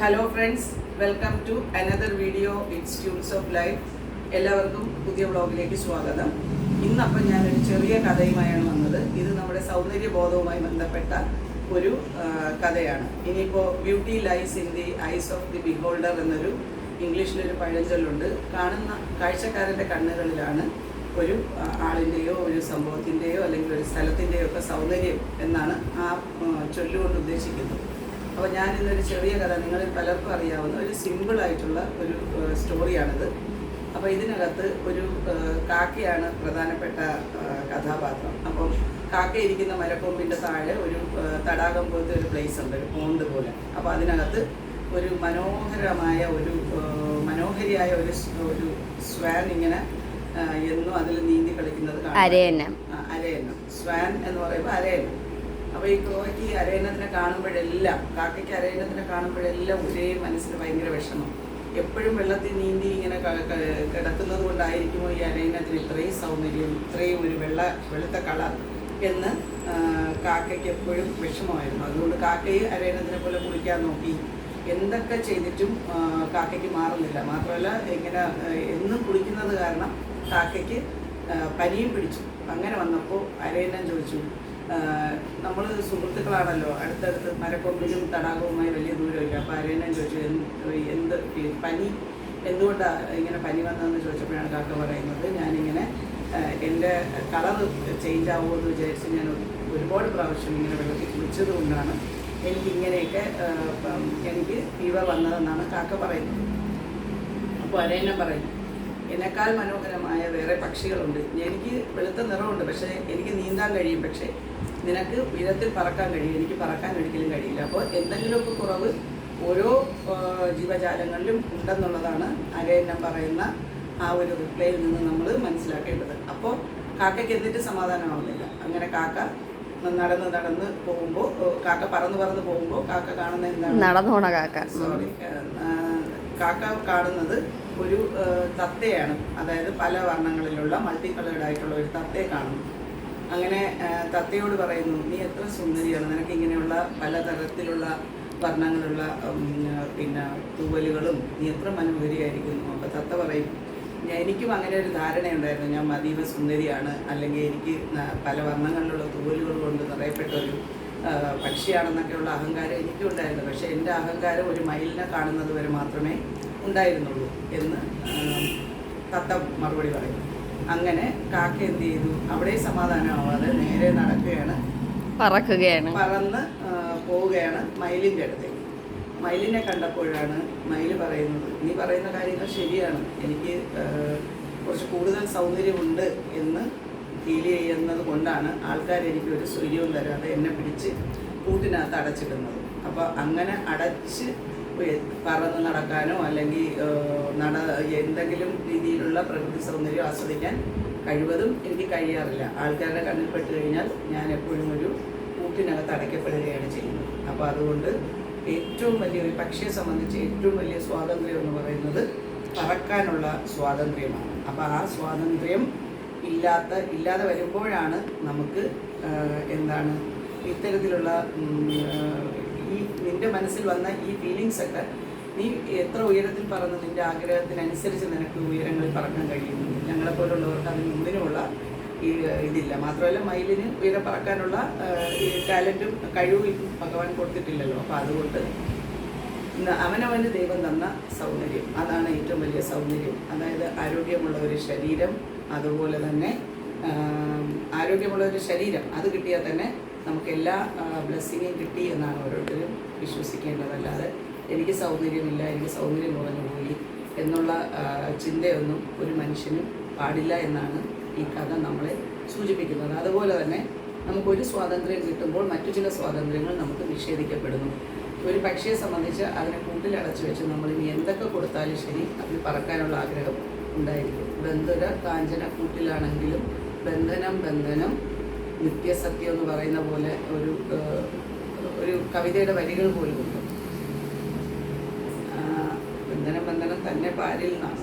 Hello friends welcome to another video institutes of life എല്ലാവർക്കും പുതിയ വ്ളോഗിലേക്ക് സ്വാഗതം. ഇന്നപ്പം ഞാനൊരു ചെറിയ കഥയുമായാണ് വന്നത്. ഇത് നമ്മുടെ സൗന്ദര്യബോധവുമായി ബന്ധപ്പെട്ട ഒരു കഥയാണ്. ഇനിയിപ്പോൾ beauty lies in the eyes of the beholder എന്നൊരു ഇംഗ്ലീഷിലൊരു പഴഞ്ചൊല്ലുണ്ട്. കാണുന്ന കാഴ്ചക്കാരന്റെ കണ്ണുകളിലാണ് ഒരു ആളിന്റെയോ ഒരു സംഭവത്തിന്റെയോ അല്ലെങ്കിൽ ഒരു സ്ഥലത്തിന്റെയോ ഒക്കെ സൗന്ദര്യം എന്നാണ് ആ, ചൊല്ലുകൊണ്ട് ഉദ്ദേശിക്കുന്നത്. അപ്പോൾ ഞാൻ ഇന്നൊരു ചെറിയ കഥ നിങ്ങളിൽ പലർക്കും അറിയാവുന്ന ഒരു സിമ്പിൾ ആയിട്ടുള്ള ഒരു സ്റ്റോറിയാണിത് അപ്പോൾ ഇതിനകത്ത് ഒരു കാക്കയാണ് പ്രധാനപ്പെട്ട കഥാപാത്രം. അപ്പം കാക്ക ഇരിക്കുന്ന മരക്കൊമ്പിന്റെ താഴെ ഒരു തടാകം പോലത്തെ ഒരു പ്ലേസ് ഉണ്ട് ഒരു പോണ്ട് പോലെ. അപ്പോൾ അതിനകത്ത് ഒരു മനോഹരമായ ഒരു മനോഹരിയായ ഒരു ഒരു സ്വാൻ ഇങ്ങനെ എന്നും അതിൽ നീന്തി കളിക്കുന്നത് അരയന്നം. അരയന്നം. സ്വാൻ എന്ന് പറയുമ്പോൾ അരയന്നം. അപ്പോൾ ഈ കോവയ്ക്ക് അരയണത്തിനെ കാണുമ്പോഴെല്ലാം കാക്കയ്ക്ക് അരയണത്തിനെ കാണുമ്പോഴെല്ലാം ഒരേ മനസ്സിന് ഭയങ്കര വിഷമം. എപ്പോഴും വെള്ളത്തിൽ നീന്തി ഇങ്ങനെ കിടക്കുന്നത് കൊണ്ടായിരിക്കുമോ ഈ അരയണത്തിന് ഇത്രയും സൗന്ദര്യം ഇത്രയും ഒരു വെള്ള വെളുത്ത കളർ എന്ന് കാക്കയ്ക്ക് എപ്പോഴും വിഷമമായിരുന്നു. അതുകൊണ്ട് കാക്കയും അരയണത്തിനെ പോലെ കുളിക്കാൻ നോക്കി. എന്തൊക്കെ ചെയ്തിട്ടും കാക്കയ്ക്ക് മാറുന്നില്ല. മാത്രമല്ല ഇങ്ങനെ എന്നും കുളിക്കുന്നത് കാരണം കാക്കയ്ക്ക് പനിയും പിടിച്ചു. അങ്ങനെ വന്നപ്പോൾ അരയണ്ണം ചോദിച്ചു നമ്മൾ സുഹൃത്തുക്കളാണല്ലോ. അടുത്തടുത്ത് മരക്കൊമ്പിലും തടാകവുമായി വലിയ ദൂരമില്ല. അപ്പോൾ അരയന്നം ചോദിച്ചു എന്ത് പനി എന്തുകൊണ്ടാണ് ഇങ്ങനെ പനി വന്നതെന്ന് ചോദിച്ചപ്പോഴാണ് കാക്ക പറയുന്നത്. ഞാനിങ്ങനെ എന്റെ കളർ ചേഞ്ച് ആവുമോ എന്ന് വിചാരിച്ച് ഞാൻ ഒരുപാട് പ്രാവശ്യം ഇങ്ങനെ വെള്ളത്തിൽ കുളിച്ചത് കൊണ്ടാണ് എനിക്ക് ഇങ്ങനെയൊക്കെ എനിക്ക് ഫീവർ വന്നതെന്നാണ് കാക്ക പറയുന്നത്. അപ്പോൾ അരേനെ പറയുന്നു എന്നെക്കാൾ മനോഹരമായ വേറെ പക്ഷികളുണ്ട്. എനിക്ക് വെളുത്ത നിറമുണ്ട് പക്ഷേ എനിക്ക് നീന്താൻ കഴിയും. പക്ഷേ നിനക്ക് ഉയരത്തിൽ പറക്കാൻ കഴിയും. എനിക്ക് പറക്കാൻ ഒരിക്കലും കഴിയില്ല. അപ്പോൾ എന്തെങ്കിലുമൊക്കെ കുറവ് ഓരോ ജീവജാലങ്ങളിലും ഉണ്ടെന്നുള്ളതാണ് അരയന്നം പറയുന്ന ആ ഒരു റിപ്ലൈയിൽ നിന്ന് നമ്മൾ മനസ്സിലാക്കേണ്ടത്. അപ്പോൾ കാക്കയ്ക്ക് എന്നിട്ട് സമാധാനമാവുന്നില്ല. അങ്ങനെ കാക്ക നടന്ന് നടന്ന് പോകുമ്പോൾ കാക്ക പറന്ന് പറന്ന് പോകുമ്പോൾ കാക്ക കാണുന്ന എന്താണ്? നടന്നോണ കാക്ക. സോറി കാക്ക കാണുന്നത് ഒരു തത്തയാണ്. അതായത് പല വർണങ്ങളിലുള്ള മൾട്ടി കളേർഡ് ആയിട്ടുള്ള ഒരു തത്തയെ കാണുന്നു. അങ്ങനെ തത്തയോട് പറയുന്നു നീ എത്ര സുന്ദരിയാണ്. നിനക്ക് ഇങ്ങനെയുള്ള പലതരത്തിലുള്ള വർണങ്ങളുള്ള പിന്നെ തൂവലുകളും നീ എത്ര മനോഹരിയായിരിക്കുന്നു. അപ്പോൾ തത്ത പറയും ഞാൻ എനിക്കും അങ്ങനെ ഒരു ധാരണയുണ്ടായിരുന്നു. ഞാൻ അതീവ സുന്ദരിയാണ്. അല്ലെങ്കിൽ എനിക്ക് പല വർണങ്ങളിലുള്ള തൂവലുകൾ കൊണ്ട് നിറയപ്പെട്ട ഒരു ആ, പക്ഷിയാണെന്നൊക്കെയുള്ള അഹങ്കാരം എനിക്കും ഉണ്ടായിരുന്നു പക്ഷേ എന്റെ അഹങ്കാരം ഒരു മയിലിനെ കാണുന്നത് വരെ മാത്രമേ ഉണ്ടായിരുന്നുള്ളൂ എന്ന് തത്ത മറുപടി പറയും അങ്ങനെ കാക്ക എന്ത് ചെയ്തു? അവിടെ സമാധാനമാവാതെ നേരെ നടക്കുകയാണ്. പറക്കുകയാണ്. പറന്ന് പോവുകയാണ് മയിലിന്റെ അടുത്തേക്ക്. മയിലിനെ കണ്ടപ്പോഴാണ് മയിൽ പറയുന്നത് നീ പറയുന്ന കാര്യങ്ങൾ ശരിയാണ്. എനിക്ക് കുറച്ച് കൂടുതൽ സൗകര്യമുണ്ട് എന്ന് ഫീൽ ചെയ്യുന്നത് കൊണ്ടാണ് ആൾക്കാർ എനിക്ക് ഒരു സ്വര്യവും തരാതെ എന്നെ പിടിച്ച് കൂട്ടിനകത്ത് അടച്ചിടുന്നത്. അപ്പോൾ അങ്ങനെ അടച്ച് പറന്ന് നടക്കാനോ അല്ലെങ്കിൽ നട എന്തെങ്കിലും രീതിയിലുള്ള പ്രകൃതി സൗന്ദര്യം ആസ്വദിക്കാൻ കഴിവതും എനിക്ക് കഴിയാറില്ല. ആൾക്കാരുടെ കണ്ണിൽ പെട്ട് കഴിഞ്ഞാൽ ഞാൻ എപ്പോഴും ഒരു കൂട്ടിനകത്ത് അടയ്ക്കപ്പെടുകയാണ് ചെയ്യുന്നത്. അപ്പോൾ അതുകൊണ്ട് ഏറ്റവും വലിയ ഒരു പക്ഷിയെ സംബന്ധിച്ച് ഏറ്റവും വലിയ സ്വാതന്ത്ര്യം എന്ന് പറയുന്നത് പറക്കാനുള്ള സ്വാതന്ത്ര്യമാണ്. അപ്പോൾ ആ സ്വാതന്ത്ര്യം ഇല്ലാത്ത ഇല്ലാതെ വരുമ്പോഴാണ് നമുക്ക് എന്താണ് ഇത്തരത്തിലുള്ള ഈ നിന്റെ മനസ്സിൽ വന്ന ഈ ഫീലിങ്സ് ഒക്കെ നീ എത്ര ഉയരത്തിൽ പറന്ന് നിന്റെ ആഗ്രഹത്തിനനുസരിച്ച് നിനക്ക് ഉയരങ്ങൾ പറക്കാൻ കഴിയുന്നു? ഞങ്ങളെപ്പോലുള്ളവർക്ക് അതിന് മുമ്പിനുള്ള ഈ ഇതില്ല. മാത്രമല്ല മയിലിന് ഉയരം പറക്കാനുള്ള ടാലന്റും കഴിവും ഭഗവാൻ കൊടുത്തിട്ടില്ലല്ലോ. അപ്പോൾ അതുകൊണ്ട് അവനവന് ദൈവം തന്ന സൗന്ദര്യം അതാണ് ഏറ്റവും വലിയ സൗന്ദര്യം. അതായത് ആരോഗ്യമുള്ള ഒരു ശരീരം അതുപോലെ തന്നെ ആരോഗ്യമുള്ള ഒരു ശരീരം അത് കിട്ടിയാൽ തന്നെ നമുക്ക് എല്ലാ ബ്ലെസ്സിങ്ങും കിട്ടി എന്നാണ് ഓരോരുത്തരും വിശ്വസിക്കേണ്ടതല്ലാതെ എനിക്ക് സൗന്ദര്യമില്ല എനിക്ക് സൗന്ദര്യം കുറഞ്ഞു പോയി എന്നുള്ള ചിന്തയൊന്നും ഒരു മനുഷ്യനും പാടില്ല എന്നാണ് ഈ കഥ നമ്മളെ സൂചിപ്പിക്കുന്നത്. അതുപോലെ തന്നെ നമുക്കൊരു സ്വാതന്ത്ര്യം കിട്ടുമ്പോൾ മറ്റു ചില സ്വാതന്ത്ര്യങ്ങൾ നമുക്ക് നിഷേധിക്കപ്പെടുന്നു. ഒരു പക്ഷിയെ സംബന്ധിച്ച് അതിനെ കൂട്ടിലടച്ചു വെച്ച് നമ്മൾ ഇനി എന്തൊക്കെ കൊടുത്താലും ശരി അതിന് പറക്കാനുള്ള ആഗ്രഹം ഉണ്ടായിരിക്കും. ബന്ധുര കാഞ്ചന കൂട്ടിലാണെങ്കിലും ബന്ധനം ബന്ധനം നിത്യസത്യം എന്ന് പറയുന്ന പോലെ ഒരു ഒരു കവിതയുടെ വരികൾ പോലും ഉണ്ട്. ബന്ധനം ബന്ധനം തന്നെ പാലിൽ നിന്നാണ്